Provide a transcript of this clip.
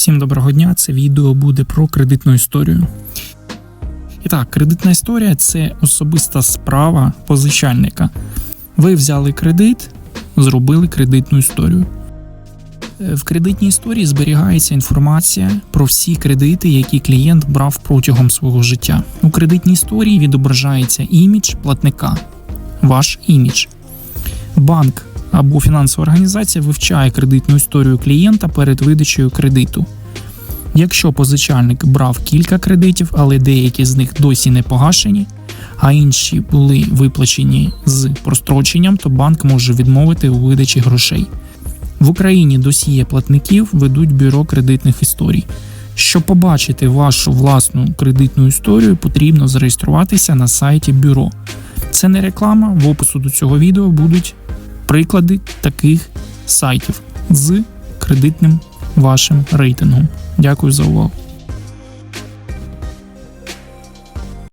Всім доброго дня. Це відео буде про кредитну історію. І так, кредитна історія це особиста справа позичальника. Ви взяли кредит, зробили кредитну історію. Е, В кредитній історії зберігається інформація про всі кредити, які клієнт брав протягом свого життя. У кредитній історії відображається імідж платника, ваш імідж. Банк або фінансова організація вивчає кредитну історію клієнта перед видачею кредиту. Якщо позичальник брав кілька кредитів, але деякі з них досі не погашені, а інші були виплачені з простроченням, то банк може відмовити у видачі грошей. В Україні досіє платників ведуть бюро кредитних історій. Щоб побачити вашу власну кредитну історію, потрібно зареєструватися на сайті бюро. Це не реклама. В опису до цього відео будуть приклади таких сайтів з кредитним вашим рейтингом. Дякую за увагу.